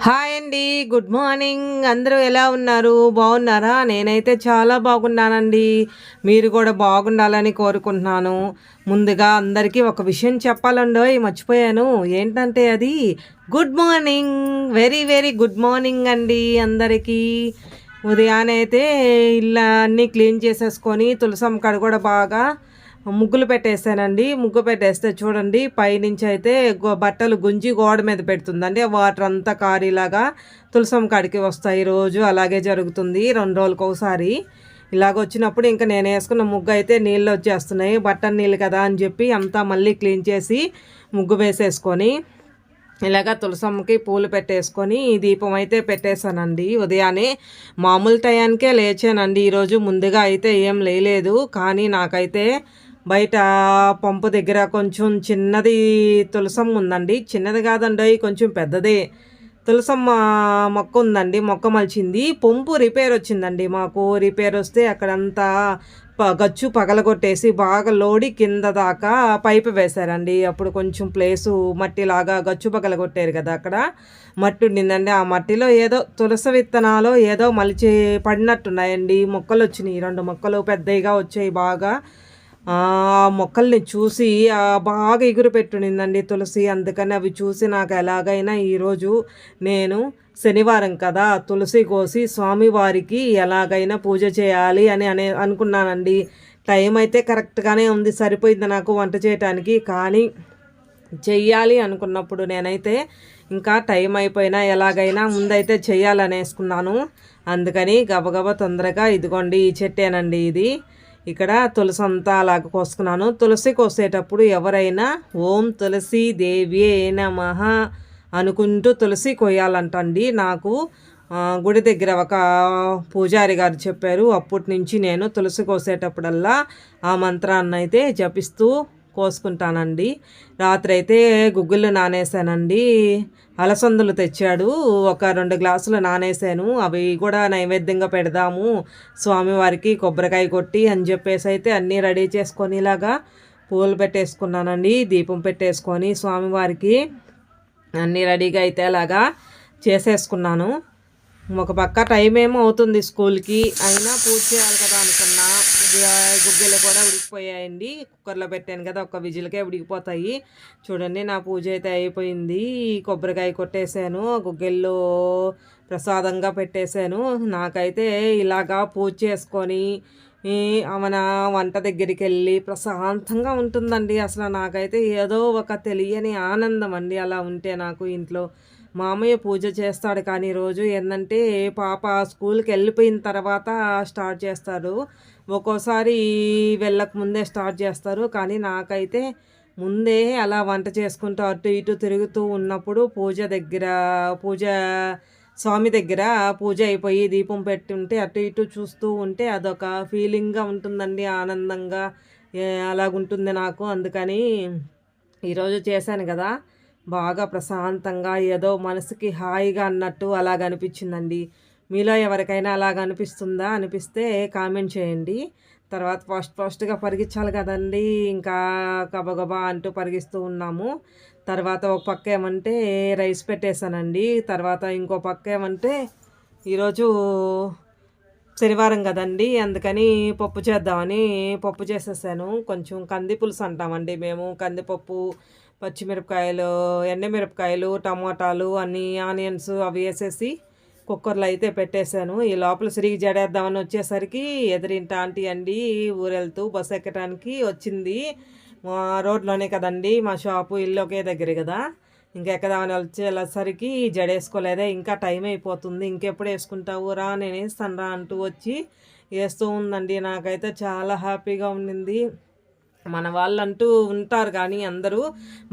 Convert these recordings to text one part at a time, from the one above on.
Hi అండి good morning అందరూ ఎలా ఉన్నారు? బాగున్నారా? నేనైతే చాలా బాగున్నానండి. మీరు కూడా బాగుండాలని కోరుకుంటున్నాను. ముందుగా అందరికీ ఒక విషయం చెప్పాలండో మర్చిపోయాను. ఏంటంటే అది good morning very very good morning అండి అందరికీ. ఉదయాన్నైతే ఇల్లు అన్నీ క్లీన్ చేసేసుకొని తులసమ్మ కాడ కూడా బాగా ముగ్గులు పెట్టేసానండి. ముగ్గు పెట్టేస్తే చూడండి పైనుంచి అయితే బట్టలు గుంజి గోడ మీద పెడుతుందండి. ఆ వాటర్ అంతా కారీలాగా తులసం కాడికి వస్తాయి రోజు. అలాగే జరుగుతుంది రెండు రోజులకు ఒకసారి. ఇలాగ వచ్చినప్పుడు ఇంకా నేను వేసుకున్న ముగ్గు అయితే నీళ్ళు వచ్చేస్తున్నాయి. బట్టలు నీళ్ళు కదా అని చెప్పి అంతా మళ్ళీ క్లీన్ చేసి ముగ్గు వేసేసుకొని ఇలాగ తులసమ్మకి పూలు పెట్టేసుకొని దీపం అయితే పెట్టేశానండి. ఉదయాన్నే మామూలు టయానికే లేచానండి. ఈరోజు ముందుగా అయితే ఏం లేలేదు కానీ నాకైతే బయట పంపు దగ్గర కొంచెం చిన్నది తులసమ్మ ఉందండి. చిన్నది కాదండి కొంచెం పెద్దదే. తులసమ్మ మొక్క ఉందండి మొక్క మలిచింది. పంపు రిపేర్ వచ్చిందండి. మాకు రిపేర్ వస్తే అక్కడంతా ప గచ్చు పగలగొట్టేసి బాగా లోడి కింద దాకా పైపు వేశారండి. అప్పుడు కొంచెం ప్లేసు మట్టిలాగా గచ్చు పగలగొట్టారు కదా అక్కడ. మట్టి ఉండిందండి. ఆ మట్టిలో ఏదో తులసి విత్తనాలు ఏదో మలిచి పడినట్టున్నాయండి. మొక్కలు వచ్చినాయి. రెండు మొక్కలు పెద్దవిగా వచ్చాయి బాగా. ఆ మొక్కల్ని చూసి బాగా ఎగురు పెట్టునిందండి తులసి. అందుకని అవి చూసి నాకు ఎలాగైనా ఈరోజు నేను శనివారం కదా తులసి కోసి స్వామివారికి ఎలాగైనా పూజ చేయాలి అని అనే అనుకున్నానండి. టైం అయితే కరెక్ట్గానే ఉంది సరిపోయింది నాకు వంట చేయటానికి. కానీ చెయ్యాలి అనుకున్నప్పుడు నేనైతే ఇంకా టైం అయిపోయినా ఎలాగైనా ముందైతే చెయ్యాలనేసుకున్నాను. అందుకని గబగబా తొందరగా ఇదిగోండి ఈ చెట్టేనండి ఇది. ఇక్కడ తులసి అంతా అలాగ కోసుకున్నాను. తులసి కోసేటప్పుడు ఎవరైనా ఓం తులసి దేవి నమః అనుకుంటూ తులసి కొయ్యాలంటండి. నాకు గుడి దగ్గర ఒక పూజారి గారు చెప్పారు. అప్పటి నుంచి నేను తులసి కోసేటప్పుడల్లా ఆ మంత్రాన్ని అయితే జపిస్తూ కోసుకుంటానండి. రాత్రి అయితే గుగ్గులు నానేసానండి అలసందులు తెచ్చాడు. ఒక రెండు గ్లాసులు నానేసాను అవి కూడా నైవేద్యంగా పెడదాము. స్వామివారికి కొబ్బరికాయ కొట్టి అని చెప్పేసి అయితే అన్నీ రెడీ చేసుకొని ఇలాగా పూలు పెట్టేసుకున్నానండి. దీపం పెట్టేసుకొని స్వామివారికి అన్నీ రెడీగా అయితే అలాగా చేసేసుకున్నాను. ఒక పక్క టైం ఏమో అవుతుంది స్కూల్కి అయినా పూజ చేయాలి కదా అనుకున్నా. ఇది, గుగ్గిలు కూడా ఉడికిపోయాయండి. కుక్కర్లో పెట్టాను కదా ఒక విజిల్కే ఉడికిపోతాయి. చూడండి నా పూజ అయితే అయిపోయింది. కొబ్బరికాయ కొట్టేశాను గుగ్గిళ్ళు ప్రసాదంగా పెట్టేశాను. నాకైతే ఇలాగా పూజ చేసుకొని మన వంట దగ్గరికి వెళ్ళి ప్రశాంతంగా ఉంటుందండి. అసలు నాకైతే ఏదో ఒక తెలియని ఆనందం అండి అలా ఉంటే నాకు ఇంట్లో. మామయ్య పూజ చేస్తాడు కానీ రోజు ఏంటంటే పాప స్కూల్కి వెళ్ళిపోయిన తర్వాత స్టార్ట్ చేస్తారు ఒక్కోసారి వెళ్ళక ముందే స్టార్ట్ చేస్తారు. కానీ నాకైతే ముందే అలా వంట చేసుకుంటూ అటు ఇటు తిరుగుతూ ఉన్నప్పుడు పూజ దగ్గర పూజ స్వామి దగ్గర పూజ అయిపోయి దీపం పెట్టి ఉంటే అటు ఇటు చూస్తూ ఉంటే అదొక ఫీలింగ్గా ఉంటుందండి ఆనందంగా అలాగుంటుంది నాకు. అందుకని ఈరోజు చేశాను కదా. బాగా ప్రశాంతంగా ఏదో మనసుకి హాయిగా అన్నట్టు అలాగ అనిపించిందండి. మీలో ఎవరికైనా అలాగ అనిపిస్తుందా? అనిపిస్తే కామెంట్ చేయండి. తర్వాత ఫస్ట్ ఫస్ట్గా పరిగించాలి కదండి. ఇంకా గబగబా అంటూ పరిగిస్తూ ఉన్నాము. తర్వాత ఒక పక్క ఏమంటే రైస్ పెట్టేశానండి. తర్వాత ఇంకో పక్క ఏమంటే ఈరోజు శనివారం కదండి. అందుకని పప్పు చేద్దామని పప్పు చేసేసాను. కొంచెం కంది పులుసు అంటామండి మేము. కందిపప్పు పచ్చిమిరపకాయలు ఎండమిరపకాయలు టమాటాలు అన్ని ఆనియన్స్ అవి వేసేసి కుక్కర్లో అయితే పెట్టేశాను. ఈ లోపల సిరిగి జడేద్దామని వచ్చేసరికి ఎదురింటి ఆంటీ అండి ఊరెళ్తూ బస్సు ఎక్కడానికి వచ్చింది. మా రోడ్లోనే కదండి మా షాపు ఇల్లు ఒకే దగ్గరే కదా. ఇంకా ఎక్కదామని వచ్చేసరికి జడేసుకోలేదే ఇంకా టైం అయిపోతుంది. ఇంకెప్పుడు వేసుకుంటావు రా నేను వేస్తాను రా అంటూ వచ్చి వేస్తూ ఉందండి. నాకైతే చాలా హ్యాపీగా ఉండింది. మన వాళ్ళంటూ ఉంటారు కానీ అందరూ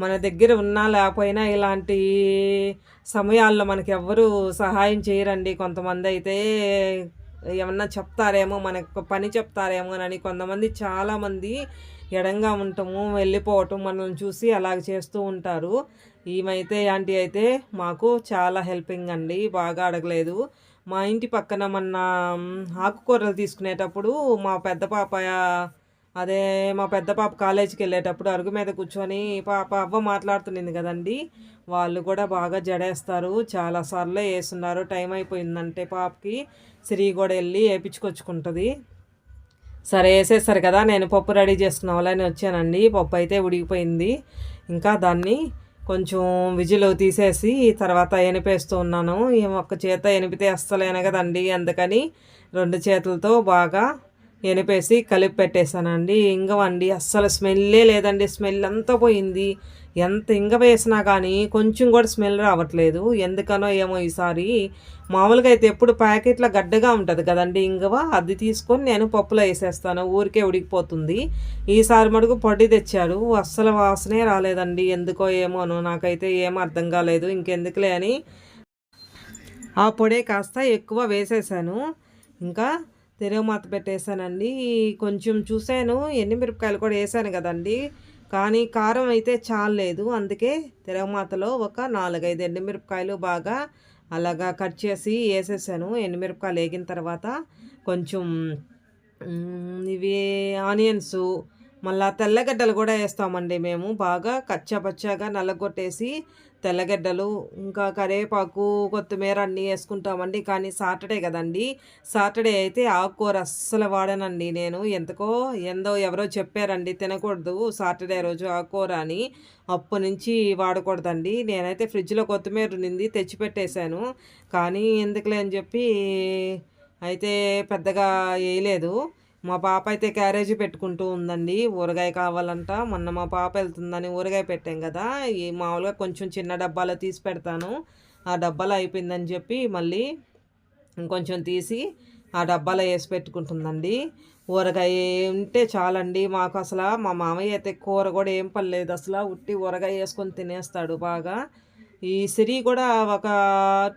మన దగ్గర ఉన్నా లేకపోయినా ఇలాంటి సమయాల్లో మనకి ఎవ్వరూ సహాయం చేయరండి. కొంతమంది అయితే ఏమన్నా చెప్తారేమో మనకు పని చెప్తారేమో అని కొంతమంది చాలామంది ఎడంగా ఉండటము వెళ్ళిపోవటం మనల్ని చూసి అలాగ చేస్తూ ఉంటారు. ఈమైతే ఆంటీ అయితే మాకు చాలా హెల్పింగ్ అండి బాగా అడగలేదు. మా ఇంటి పక్కన మొన్న ఆకుకూరలు తీసుకునేటప్పుడు మా పెద్ద పాప అదే మా పెద్ద పాప కాలేజీకి వెళ్ళేటప్పుడు అరుగు మీద కూర్చొని పాప అవ్వ మాట్లాడుతుంది కదండి. వాళ్ళు కూడా బాగా జడేస్తారు. చాలాసార్లు వేస్తున్నారు. టైం అయిపోయిందంటే పాపకి. సిరి కూడా వెళ్ళి వేయించుకొచ్చుకుంటుంది సరే వేసేస్తారు కదా. నేను పప్పు రెడీ చేసుకున్న వాళ్ళని వచ్చానండి. పప్పు అయితే ఉడికిపోయింది. ఇంకా దాన్ని కొంచెం విజిల్ తీసేసి తర్వాత ఎనిపేస్తూ ఉన్నాను. ఒక్క చేత ఎనిపితే అస్సలేను కదండి అందుకని రెండు చేతులతో బాగా ఎనిపేసి కలిపి పెట్టేశానండి. ఇంగవండి అస్సలు స్మెల్లే లేదండి. స్మెల్ అంతా పోయింది. ఎంత ఇంగ వేసినా కానీ కొంచెం కూడా స్మెల్ రావట్లేదు. ఎందుకనో ఏమో ఈసారి. మామూలుగా అయితే ఎప్పుడు ప్యాకెట్లో గడ్డగా ఉంటుంది కదండి ఇంగవ? అది తీసుకొని నేను పప్పులో వేసేస్తాను. ఊరికే ఉడికిపోతుంది. ఈసారి మటుకు పొడి తెచ్చాడు అస్సలు వాసనే రాలేదండి. ఎందుకో ఏమోనో నాకైతే ఏం అర్థం కాలేదు. ఇంకెందుకులే అని ఆ పొడే కాస్త ఎక్కువ వేసేసాను. ఇంకా తెరవమాత పెట్టేశానండి. కొంచెం చూశాను మిరపకాయలు కూడా వేసాను కదండి. కానీ కారం అయితే చాలలేదు అందుకే తెరవమాతలో ఒక నాలుగైదు ఎండుమిరపకాయలు బాగా అలాగా కట్ చేసి వేసేసాను. ఎండుమిరపకాయలు వేగిన తర్వాత కొంచెం ఇవి ఆనియన్స్ మళ్ళా తెల్లగడ్డలు కూడా వేస్తామండి మేము. బాగా కచ్చపచ్చగా నల్లగొట్టేసి తెల్లగడ్డలు ఇంకా కరివేపాకు కొత్తిమీర అన్నీ వేసుకుంటామండి. కానీ సాటర్డే కదండి. సాటర్డే అయితే ఆకుకూర అస్సలు వాడనండి నేను. ఎందుకో ఎందో ఎవరో చెప్పారండి తినకూడదు సాటర్డే రోజు ఆకుకూర అని. అప్పటి నుంచి వాడకూడదండి. నేనైతే ఫ్రిడ్జ్లో కొత్తిమీర నింది తెచ్చిపెట్టేశాను. కానీ ఎందుకులే అని చెప్పి అయితే పెద్దగా వేయలేదు. మా పాప అయితే క్యారేజీ పెట్టుకుంటూ ఉందండి. ఊరగాయ కావాలంట. మొన్న మా పాప వెళ్తుందని ఊరగాయ పెట్టాం కదా. ఈ మామూలుగా కొంచెం చిన్న డబ్బాలో తీసి పెడతాను. ఆ డబ్బాలో అయిపోయిందని చెప్పి మళ్ళీ ఇంకొంచెం తీసి ఆ డబ్బాలో వేసి పెట్టుకుంటుందండి. ఊరగాయ ఉంటే చాలండి మాకు అసలు. మా మామయ్య అయితే కూర కూడా ఏం పర్లేదు అసలు ఉట్టి ఊరగాయ వేసుకొని తినేస్తాడు బాగా. ఈ సిరి కూడా ఒక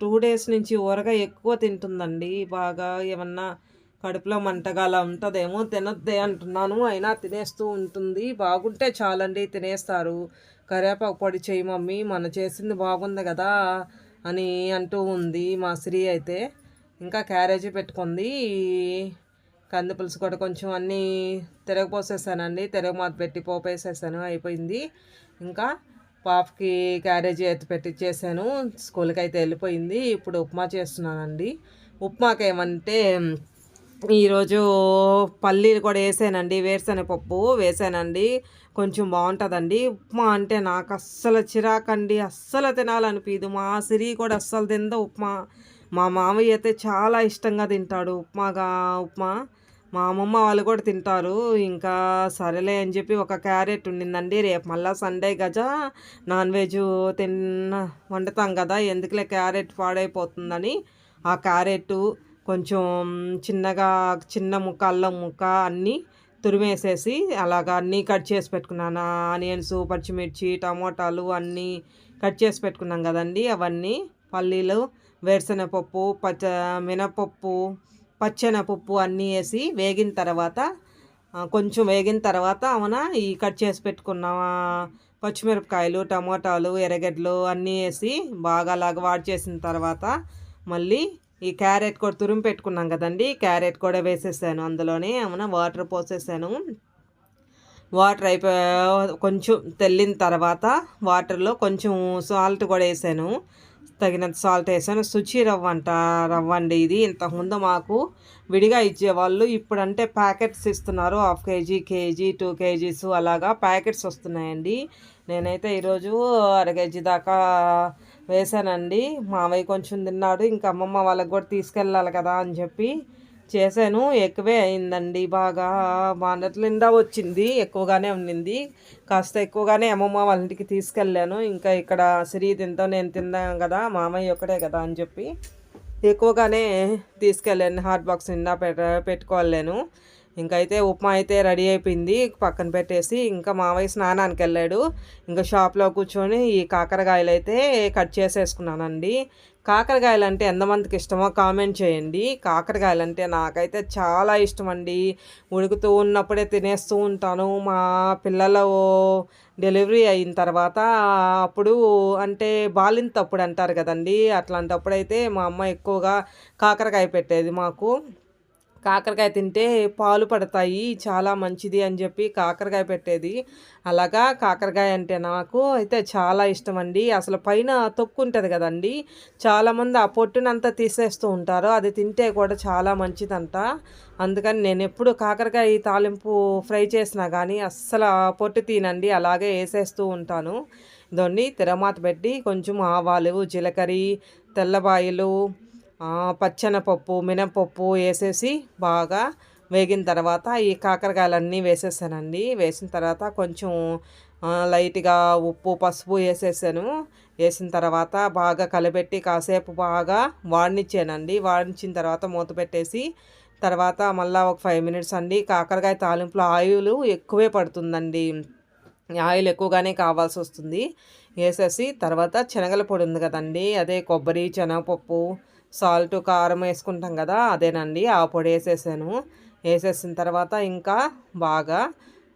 టూ డేస్ నుంచి ఊరగాయ ఎక్కువ తింటుందండి. బాగా ఏమన్నా కడుపులో మంటగా అలా ఉంటుందేమో తినద్దే అంటున్నాను. అయినా తినేస్తూ ఉంటుంది. బాగుంటే చాలండి తినేస్తారు. కరివేపాకు పొడి చేయి మమ్మీ మన చేసింది బాగుంది కదా అని అంటూ ఉంది మా శ్రీ అయితే. ఇంకా క్యారేజీ పెట్టుకుంది. కంది పులుసు కూడా కొంచెం అన్నీ తిరగపోసేసానండి తిరగమాత పెట్టి పోపేసేసాను అయిపోయింది. ఇంకా పాపకి క్యారేజీ అయితే పెట్టించేసాను స్కూల్కి అయితే వెళ్ళిపోయింది. ఇప్పుడు ఉప్మా చేస్తున్నానండి. ఉప్మాకేమంటే ఈరోజు పల్లీలు కూడా వేసానండి. వేరుశనగపప్పు వేసానండి. కొంచెం బాగుంటుందండి. ఉప్మా అంటే నాకు అస్సలు చిరాకండి. అస్సలు తినాలనిపించదు మా సిరి కూడా అస్సలు తిందా ఉప్మా. మా మామయ్య అయితే చాలా ఇష్టంగా తింటాడు ఉప్మాగా ఉప్మా. మా అమ్మమ్మ వాళ్ళు కూడా తింటారు. ఇంకా సరేలే అని చెప్పి ఒక క్యారెట్ ఉండిందండి. రేపు మళ్ళీ సండే గజ. నాన్ వెజ్ తిన్న వండుతాం కదా. ఎందుకులే క్యారెట్ పాడైపోతుందని. ఆ క్యారెట్ కొంచెం చిన్నగా చిన్న ముక్క అల్లం ముక్క అన్నీ తురిమేసేసి అలాగా అన్నీ కట్ చేసి పెట్టుకున్నాను. ఆనియన్స్ పచ్చిమిర్చి టమోటాలు అన్నీ కట్ చేసి పెట్టుకున్నాం కదండి అవన్నీ. పల్లీలు వేరుశనగపప్పు పచ్చ మినపప్పు పచ్చెనపప్పు అన్నీ వేసి వేగిన తర్వాత కొంచెం వేగిన తర్వాత అవున ఈ కట్ చేసి పెట్టుకున్న. పచ్చిమిరపకాయలు టమోటాలు ఎర్రగడ్డలు అన్నీ వేసి బాగా అలాగ వాడి చేసిన తర్వాత మళ్ళీ ఈ క్యారెట్ కూడా తురిమి పెట్టుకున్నాం కదండి. క్యారెట్ కూడా వేసేసాను అందులోనే. ఏమైనా వాటర్ పోసేసాను. వాటర్ అయిపోయి కొంచెం తెల్లిన తర్వాత వాటర్లో కొంచెం సాల్ట్ కూడా వేసాను. తగినంత సాల్ట్ వేసాను. శుచి రవ్వ అంట రవ్వ అండి ఇది. ఇంతకుముందు మాకు విడిగా ఇచ్చేవాళ్ళు ఇప్పుడంటే ప్యాకెట్స్ ఇస్తున్నారు. Half kg kg two kgs అలాగా ప్యాకెట్స్ వస్తున్నాయండి. నేనైతే ఈరోజు అర కేజీ దాకా వేసానండి మావయ్య కొంచెం తిన్నాడు. ఇంకా అమ్మమ్మ వాళ్ళకి కూడా తీసుకెళ్ళాలి కదా అని చెప్పి చేశాను. ఎక్కువే అయిందండి. బాగా బాండట్ల నిండా వచ్చింది. ఎక్కువగానే ఉండింది. కాస్త ఎక్కువగానే అమ్మమ్మ వాళ్ళ ఇంటికి తీసుకెళ్ళాను. ఇంకా ఇక్కడ సిరి తింటా నేను తిన్నాను కదా మామయ్య ఒక్కడే కదా అని చెప్పి ఎక్కువగానే తీసుకెళ్ళాను. హాట్ బాక్స్ నిండా పెట్ట పెట్టుకోలేను. ఇంకైతే ఉప్మా అయితే రెడీ అయిపోయింది. పక్కన పెట్టేసి ఇంకా మావయ్య స్నానానికి వెళ్ళాడు. ఇంకా షాప్లో కూర్చొని ఈ కాకరకాయలు అయితే కట్ చేసేసుకున్నానండి. కాకరకాయలు అంటే ఎంతమందికి ఇష్టమో కామెంట్ చేయండి. కాకరకాయలు అంటే నాకైతే చాలా ఇష్టం అండి ఉడుకుతూ ఉన్నప్పుడే తినేస్తూ ఉంటాను. మా పిల్లలు డెలివరీ అయిన తర్వాత అప్పుడు అంటే బాలింతప్పుడు అంటారు కదండి. అట్లాంటప్పుడు అయితే మా అమ్మ ఎక్కువగా కాకరకాయ పెట్టేది మాకు. కాకరకాయ తింటే పాలు పడతాయి చాలా మంచిది అని చెప్పి కాకరకాయ పెట్టేది. అలాగా కాకరకాయ అంటే నాకు అయితే చాలా ఇష్టం అండి అసలు పైన తొక్కు ఉంటుంది కదండి. చాలామంది ఆ పొట్టునంతా తీసేస్తూ ఉంటారు. అది తింటే కూడా చాలా మంచిదంట. అందుకని నేను ఎప్పుడు కాకరకాయ తాలింపు ఫ్రై చేసినా కానీ అస్సలు ఆ పొట్టు తినండి. అలాగే వేసేస్తూ ఉంటాను. దొన్ని తిరమాత పెట్టి కొంచెం ఆవాలు జీలకర్ర తెల్లబాయలు పచ్చనపప్పు మినపప్పు వేసేసి బాగా వేగిన తర్వాత ఈ కాకరకాయలన్నీ వేసేసానండి. వేసిన తర్వాత కొంచెం లైట్గా ఉప్పు పసుపు వేసేసాను. వేసిన తర్వాత బాగా కలబెట్టి కాసేపు బాగా వాడినిచ్చానండి. వాడించిన తర్వాత మూత పెట్టేసి తర్వాత మళ్ళీ ఒక ఫైవ్ మినిట్స్ అండి. కాకరకాయ తాలింపులో ఆయిల్ ఎక్కువే పడుతుందండి. ఆయిల్ ఎక్కువగానే కావాల్సి వస్తుంది. వేసేసి తర్వాత శనగల పొడి ఉంది కదండి. అదే కొబ్బరి శనగపప్పు సాల్ట్ కారం వేసుకుంటాం కదా అదేనండి. ఆ పొడి వేసేసాను. వేసేసిన తర్వాత ఇంకా బాగా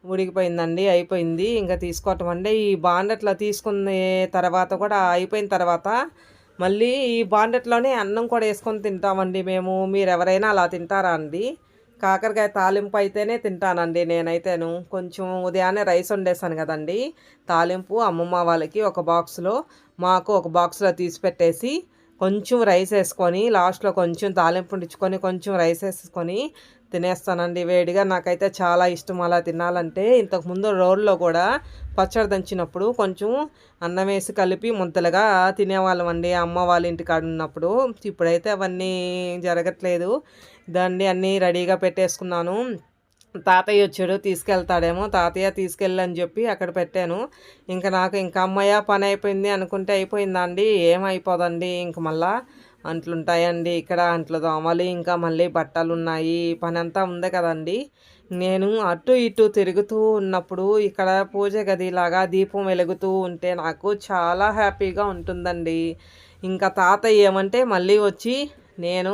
ఉడికిపోయిందండి అయిపోయింది. ఇంకా తీసుకోవటం అండి ఈ బాండెట్లో తీసుకున్న తర్వాత కూడా అయిపోయిన తర్వాత మళ్ళీ ఈ బాండెట్లోనే అన్నం కూడా వేసుకొని తింటామండి మేము. మీరు ఎవరైనా అలా తింటారా అండి? కాకరకాయ తాలింపు అయితేనే తింటానండి నేనైతేను. కొంచెం ఉదయాన్నే రైస్ వండేసాను కదండి. తాలింపు అమ్మమ్మ వాళ్ళకి ఒక బాక్స్లో మాకు ఒక బాక్స్లో తీసి పెట్టేసి కొంచెం రైస్ వేసుకొని లాస్ట్లో కొంచెం తాలింపు ఉండించుకొని కొంచెం రైస్ వేసుకొని తినేస్తానండి. వేడిగా నాకైతే చాలా ఇష్టం అలా తినాలంటే. ఇంతకుముందు రోడ్లో కూడా పచ్చడి దంచినప్పుడు కొంచెం అన్నం వేసి కలిపి ముద్దలుగా తినేవాళ్ళం అండి అమ్మ వాళ్ళ ఇంటికాడ ఉన్నప్పుడు. ఇప్పుడైతే అవన్నీ జరగట్లేదు. దాన్ని అన్నీ రెడీగా పెట్టేసుకున్నాను. తాతయ్య వచ్చాడు తీసుకెళ్తాడేమో తాతయ్య తీసుకెళ్ళని చెప్పి అక్కడ పెట్టాను. ఇంకా నాకు ఇంకా అమ్మయ్య పని అయిపోయింది అనుకుంటే అయిపోయిందండి ఏమైపోదండి? ఇంక మళ్ళా అంట్లుంటాయండి ఇక్కడ అంట్లు దోమలు ఇంకా మళ్ళీ బట్టలు ఉన్నాయి పని అంతా ఉంది కదండి. నేను అటు ఇటు తిరుగుతూ ఉన్నప్పుడు ఇక్కడ పూజ గదిలాగా దీపం వెలుగుతూ ఉంటే నాకు చాలా హ్యాపీగా ఉంటుందండి. ఇంకా తాతయ్య ఏమంటే మళ్ళీ వచ్చి నేను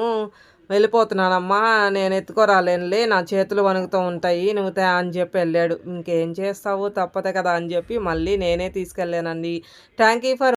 వెళ్ళిపోతున్నానమ్మా నేను ఎత్తుకోరాలేనులే నా చేతులు వణుకుతూ ఉంటాయి నువ్వు అని చెప్పి వెళ్ళాడు. ఇంకేం చేస్తావు? తప్పదే కదా అని చెప్పి మళ్ళీ నేనే తీసుకెళ్ళానండి. Thank you for